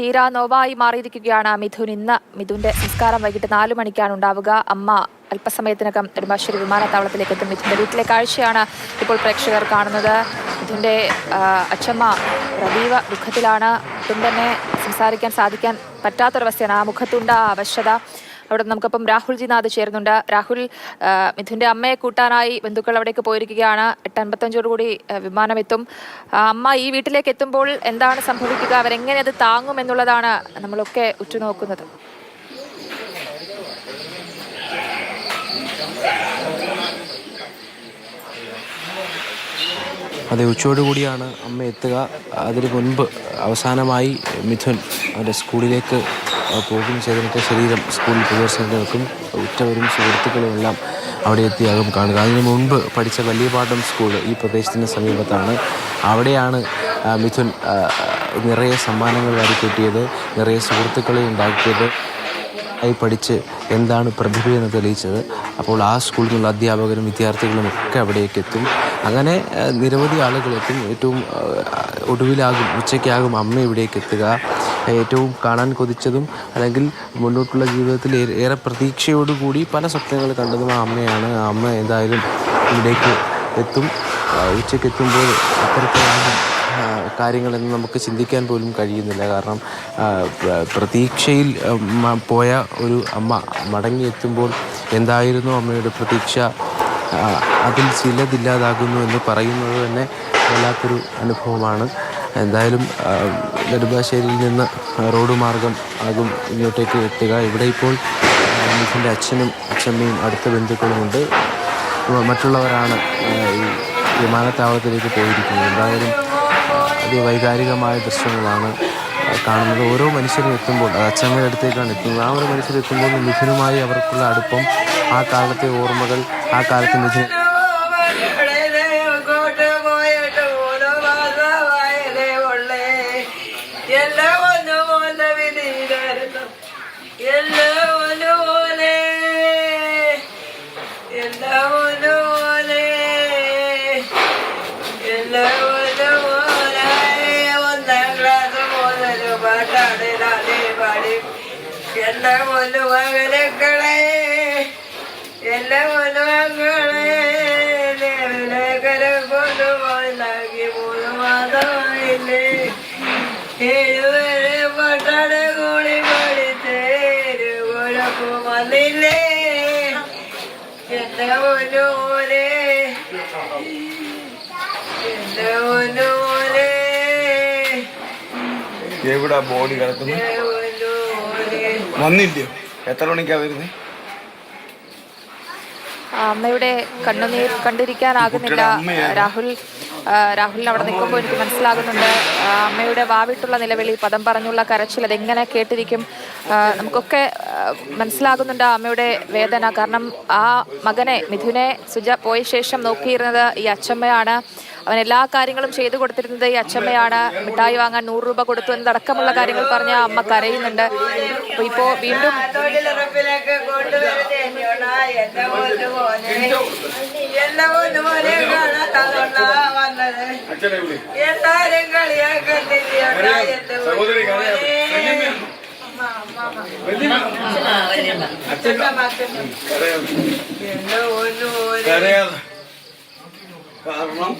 തീരാ നോവായി മാറിയിരിക്കുകയാണ് മിഥുൻ. ഇന്ന് മിഥുന്റെ സംസ്കാരം വൈകിട്ട് നാലു മണിക്കാണ് ഉണ്ടാവുക. അമ്മ അല്പസമയത്തിനകം നെടുമ്പാശ്ശേരി വിമാനത്താവളത്തിലേക്ക് എത്തും. മിഥുന്റെ വീട്ടിലെ കാഴ്ചയാണ് ഇപ്പോൾ പ്രേക്ഷകർ കാണുന്നത്. മിഥുന്റെ അച്ഛമ്മ പ്രതീവ ദുഃഖത്തിലാണ്. ഒട്ടും തന്നെ സംസാരിക്കാൻ സാധിക്കാൻ പറ്റാത്തൊരവസ്ഥയാണ്. ആ മുഖത്തുണ്ട് ആ അവശത. അവിടെ നമുക്കപ്പം രാഹുൽ നാഥ് ചേരുന്നുണ്ട്. രാഹുൽ മിഥുന്റെ അമ്മയെ കൂട്ടാനായി ബന്ധുക്കൾ അവിടേക്ക് പോയിരിക്കുകയാണ്. എട്ട് അൻപത്തഞ്ചോടുകൂടി കൂടി വിമാനം എത്തും അമ്മ ഈ വീട്ടിലേക്ക് എത്തുമ്പോൾ എന്താണ് സംഭവിക്കുക? അവരെങ്ങനെ അത് താങ്ങും എന്നുള്ളതാണ് നമ്മളൊക്കെ ഉറ്റുനോക്കുന്നത്. അതെ ഉച്ചയോടുകൂടിയാണ് അമ്മ എത്തുക. അതിന് മുൻപ് അവസാനമായി മിഥുൻ അവന്റെ സ്കൂളിലേക്ക് പോകുന്ന ചെയ്തിട്ട് ശരീരം സ്കൂളിൽ പ്രദർശനത്തിൽ വെക്കും ഉറ്റവരും സുഹൃത്തുക്കളും എല്ലാം അവിടെ എത്തിയാകും കാണുക. അതിനു മുൻപ് പഠിച്ച വലിയപാടം സ്കൂൾ ഈ പ്രദേശത്തിന് സമീപത്താണ്. അവിടെയാണ് മിഥുൻ നിറയെ സമ്മാനങ്ങൾ വാരിക്കൂട്ടിയത് നിറയെ സുഹൃത്തുക്കളെ ഉണ്ടാക്കിയത്. ആയി പഠിച്ച് എന്താണ് പ്രതിഭയെന്ന് തെളിയിച്ചത്. അപ്പോൾ ആ സ്കൂളിൽ നിന്നുള്ള അധ്യാപകരും വിദ്യാർത്ഥികളും ഒക്കെ അവിടേക്ക് എത്തും. അങ്ങനെ നിരവധി ആളുകൾ എത്തും. ഏറ്റവും ഒടുവിലാകും ഉച്ചയ്ക്കാകും അമ്മ ഇവിടേക്ക് എത്തുക. ഏറ്റവും കാണാൻ കൊതിച്ചതും അല്ലെങ്കിൽ മുന്നോട്ടുള്ള ജീവിതത്തിൽ ഏറെ- പ്രതീക്ഷയോടുകൂടി പല സ്വപ്നങ്ങൾ കണ്ടതും ആ അമ്മയാണ്. ആ അമ്മ എന്തായാലും ഇവിടേക്ക് എത്തും. ഉച്ചയ്ക്ക് എത്തുമ്പോൾ അത്തരത്തിലാകും കാര്യങ്ങളെന്ന് നമുക്ക് ചിന്തിക്കാൻ പോലും കഴിയുന്നില്ല. കാരണം പ്രതീക്ഷയിൽ പോയ ഒരു അമ്മ മടങ്ങിയെത്തുമ്പോൾ എന്തായിരുന്നു അമ്മയുടെ പ്രതീക്ഷ? അതിൽ ചിലതില്ലാതാകുന്നു എന്ന് പറയുന്നത് തന്നെ വല്ലാത്തൊരു അനുഭവമാണ്. എന്തായാലും നെടുമ്പാശ്ശേരിയിൽ നിന്ന് റോഡ് മാർഗം ആകും ഇങ്ങോട്ടേക്ക് എത്തുക. ഇവിടെ ഇപ്പോൾ അമ്മീഫിന്റെ അച്ഛനും അച്ഛമ്മയും അടുത്ത ബന്ധുക്കളുമുണ്ട്. മറ്റുള്ളവരാണ് ഈ വിമാനത്താവളത്തിലേക്ക് പോയിരിക്കുന്നത്. എന്തായാലും ആ, അതിവൈകാരികമായ ദൃശ്യങ്ങളാണ് കാണുന്നത്. ഓരോ മനുഷ്യരും എത്തുമ്പോൾ അച്ഛമ്മയുടെ അടുത്തേക്കാണ് എത്തുന്നത്. ആ ഒരു മനുഷ്യർ എത്തുമ്പോൾ മിഥുനുമായി അവർക്കുള്ള അടുപ്പം ആ കാലത്തെ ഓർമ്മകൾ ആ കാലത്ത് മിഥുന എല്ലാം മകനക്കളെ എല്ലാം ഒന്ന് മക്കളെ ലേഖന കൊണ്ടുപോയി മൂന്ന് മാസമായില്ലേ ഏഴുവരെ പട്ടാട കൂടി പഠിച്ചേരു കുഴപ്പം വന്നില്ലേ എന്റെ ഒന്നുപോലെ എന്റെ ഒന്നുപോലെ എവിടെ ബോഡി കിടക്കുന്നത് എന്റെ വന്നില്ലയോ? എത്ര മണിക്കാ വരുന്നത് അമ്മയുടെ കണ്ണുനീർ കണ്ടിരിക്കാനാകുന്നില്ല. രാഹുൽ രാഹുലിന് അവിടെ നിൽക്കുമ്പോൾ എനിക്ക് മനസ്സിലാകുന്നുണ്ട്. അമ്മയുടെ വാവിട്ടുള്ള നിലവിളി പദം പറഞ്ഞുള്ള കരച്ചിൽ അതെങ്ങനെ കേട്ടിരിക്കും? നമുക്കൊക്കെ മനസ്സിലാകുന്നുണ്ട് അമ്മയുടെ വേദന. കാരണം ആ മകനെ മിഥുനെ സുജ പോയ ശേഷം നോക്കിയിരുന്നത് ഈ അച്ചമ്മയാണ്. അവൻ എല്ലാ കാര്യങ്ങളും ചെയ്തു കൊടുത്തിരുന്നത് ഈ അച്ഛമ്മയാണ് മിഠായി വാങ്ങാൻ നൂറ് രൂപ കൊടുത്തു എന്നതടക്കമുള്ള കാര്യങ്ങൾ പറഞ്ഞ അമ്മ കരയുന്നുണ്ട്. അപ്പൊ ഇപ്പോ വീണ്ടും കാരണം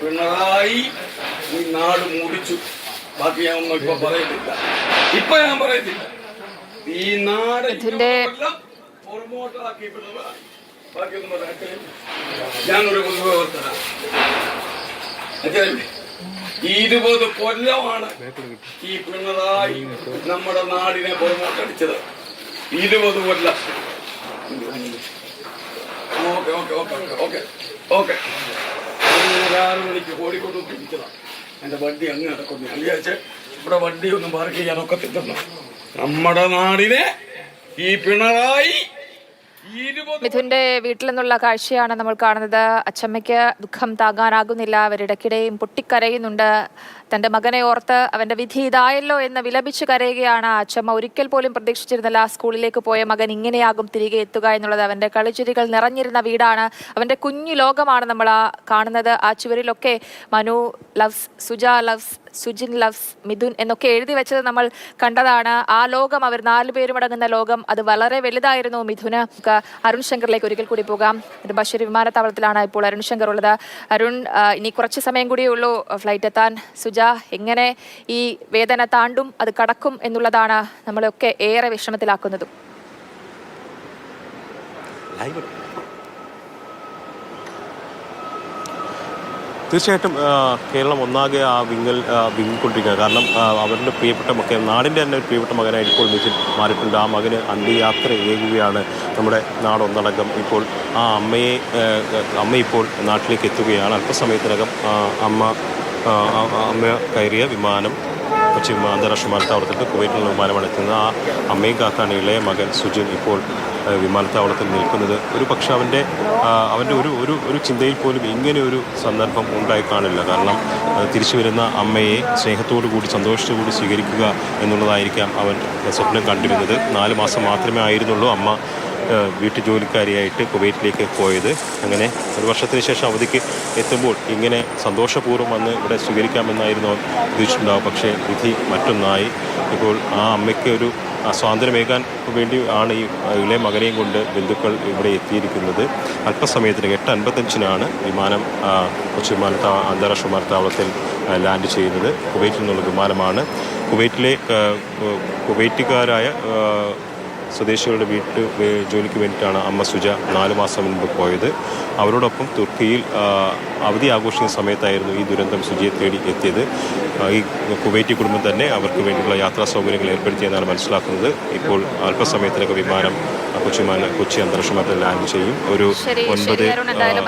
പിണറായി ഈ നാട് മുടിച്ചു. ബാക്കി ഞാൻ ഒന്നും ഇപ്പൊ പറയുന്നില്ല ഇപ്പൊ ഞാൻ പറയുന്നില്ല ഈ നാട് പുറമോട്ടാക്കി പിണറായി. ബാക്കിയൊന്നും പറയട്ടെ ഞാനൊരു പൊതുപ്രവർത്തന. ഇരുപത് കൊല്ലമാണ് ഈ പിണറായി നമ്മുടെ നാടിനെ പുറമോട്ടടിച്ചത് ഇരുപത് കൊല്ലം. Okay okay okay okay. Okay. ആറ് മണിക്ക് കോഴിക്കോട് പിടിച്ചതാ എന്റെ വണ്ടി അങ്ങ് നടക്കുന്നു. വിചാരിച്ച് ഇവിടെ വണ്ടി ഒന്നും പാർക്ക് ചെയ്യാൻ ഒക്കത്തില്ലെന്ന്. നമ്മുടെ നാടിനെ ഈ പിണറായി മിഥുന്റെ വീട്ടിൽ നിന്നുള്ള കാഴ്ചയാണ് നമ്മൾ കാണുന്നത്. അച്ചമ്മയ്ക്ക് ദുഃഖം താങ്ങാനാകുന്നില്ല. അവരിടയ്ക്കിടെയും പൊട്ടിക്കരയുന്നുണ്ട്. തന്റെ മകനെ ഓർത്ത് അവന്റെ വിധി ഇതായല്ലോ എന്ന് വിലപിച്ച് കരയുകയാണ് അച്ഛമ്മ ഒരിക്കൽ പോലും പ്രതീക്ഷിച്ചിരുന്നില്ല ആ സ്കൂളിലേക്ക് പോയ മകൻ ഇങ്ങനെയാകും തിരികെ എത്തുക എന്നുള്ളത്. അവന്റെ കളിച്ചിരികൾ നിറഞ്ഞിരുന്ന വീടാണ്. അവന്റെ കുഞ്ഞു ലോകമാണ് നമ്മൾ ആ കാണുന്നത്. ആ ചുവരിലൊക്കെ Manu loves Suja loves Sujin loves Mithun എന്നൊക്കെ എഴുതി വെച്ചത് നമ്മൾ കണ്ടതാണ്. ആ ലോകം അവർ നാലു അടങ്ങുന്ന ലോകം അത് വളരെ വലുതായിരുന്നു. മിഥുന് അരുൺ ശങ്കറിലേക്ക് ഒരിക്കൽ കൂടി പോകാം. ബഷീർ വിമാനത്താവളത്തിലാണ് ഇപ്പോൾ അരുൺ ശങ്കർ ഉള്ളത്. അരുൺ ഇനി കുറച്ച് സമയം കൂടിയേ ഉള്ളൂ. ഫ്ലൈറ്റ് എത്താൻ സുജ എങ്ങനെ ഈ വേദന താണ്ടും അത് കടക്കും എന്നുള്ളതാണ് നമ്മളെയൊക്കെ ഏറെ വിഷമത്തിലാക്കുന്നതും. തീർച്ചയായിട്ടും കേരളം ഒന്നാകെ ആ വിങ്ങൽ വിങ്ങിക്കൊണ്ടിരിക്കുക കാരണം അവരുടെ പ്രിയപ്പെട്ട മക്കൾ നാടിന്റെ തന്നെ ഒരു പ്രിയപ്പെട്ട മകനായി ഇപ്പോൾ മിഥുൻ മാറിയിട്ടുണ്ട്. ആ മകന് അന്ത്യയാത്ര ഏകുകയാണ് നമ്മുടെ നാടൊന്നടങ്കം ഇപ്പോൾ ആ അമ്മയെ അമ്മ ഇപ്പോൾ നാട്ടിലേക്ക് എത്തുകയാണ്. അല്പസമയത്തിനകം അമ്മ അമ്മ കയറിയ വിമാനം കൊച്ചി അന്താരാഷ്ട്ര വിമാനത്താവളത്തിൽ കുവൈറ്റിൽ നിന്ന് വിമാനമാണ് എത്തുന്നത്. ആ അമ്മയും കാത്താണ് ഇളയ മകൻ സുജിൻ ഇപ്പോൾ വിമാനത്താവളത്തിൽ നിൽക്കുന്നത്. ഒരു പക്ഷെ അവന്റെ അവന്റെ ഒരു ഒരു ഒരു ചിന്തയിൽ പോലും ഇങ്ങനെ ഒരു സന്ദർഭം ഉണ്ടായി കാണില്ല. കാരണം തിരിച്ചു വരുന്ന അമ്മയെ സ്നേഹത്തോടു കൂടി സന്തോഷത്തോടു കൂടി സ്വീകരിക്കുക എന്നുള്ളതായിരിക്കാം അവൻ സ്വപ്നം കണ്ടിരുന്നത്. നാല് മാസം മാത്രമേ ആയിരുന്നുള്ളൂ അമ്മ ആ, വീട്ടുജോലിക്കാരിയായിട്ട് കുവൈറ്റിലേക്ക് പോയത്. അങ്ങനെ ഒരു വർഷത്തിന് ശേഷം അവധിക്ക് എത്തുമ്പോൾ ഇങ്ങനെ സന്തോഷപൂർവം വന്ന് ഇവിടെ സ്വീകരിക്കാമെന്നായിരുന്നു പ്രതീക്ഷിച്ചിട്ടുണ്ടാവും പക്ഷേ വിധി മറ്റൊന്നായി. ഇപ്പോൾ ആ അമ്മയ്ക്ക് ഒരു സ്വാതന്ത്ര്യമേകാൻ വേണ്ടി ആണ് ഈ ഇളയ മകനെയും കൊണ്ട് ബന്ധുക്കൾ ഇവിടെ എത്തിയിരിക്കുന്നത്. അല്പസമയത്തിന് എട്ട് അൻപത്തഞ്ചിനാണ് വിമാനം കൊച്ചു കൊച്ചി വിമാനത്താ അന്താരാഷ്ട്ര വിമാനത്താവളത്തിൽ ലാൻഡ് ചെയ്യുന്നത്. കുവൈറ്റിൽ നിന്നുള്ള വിമാനമാണ്. കുവൈറ്റിലെ കുവൈറ്റുകാരായ സ്വദേശികളുടെ വീട്ട് ജോലിക്ക് വേണ്ടിയിട്ടാണ് അമ്മ സുജ നാല് മാസം മുൻപ് പോയത്. അവരോടൊപ്പം തുർക്കിയിൽ അവധി ആഘോഷിക്കുന്ന സമയത്തായിരുന്നു ഈ ദുരന്തം സുജിയെ തേടി എത്തിയത്. ഈ കുവൈറ്റി കുടുംബം തന്നെ അവർക്ക് വേണ്ടിയുള്ള യാത്രാ സൗകര്യങ്ങൾ ഏർപ്പെടുത്തിയെന്നാണ് മനസ്സിലാക്കുന്നത്. ഇപ്പോൾ അല്പസമയത്തിനൊക്കെ വിമാനം കൊച്ചി കൊച്ചി അന്താരാഷ്ട്ര വിമാനത്തിൽ ലാൻഡ് ചെയ്യും. ഒരു ഒൻപത്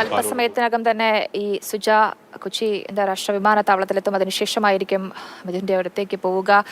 അല്പസമയത്തിനകം തന്നെ ഈ സുജ കൊച്ചി അന്താരാഷ്ട്ര വിമാനത്താവളത്തിലെത്തും. അതിനുശേഷമായിരിക്കും മിഥുന്റെ അടുത്തേക്ക് പോവുക.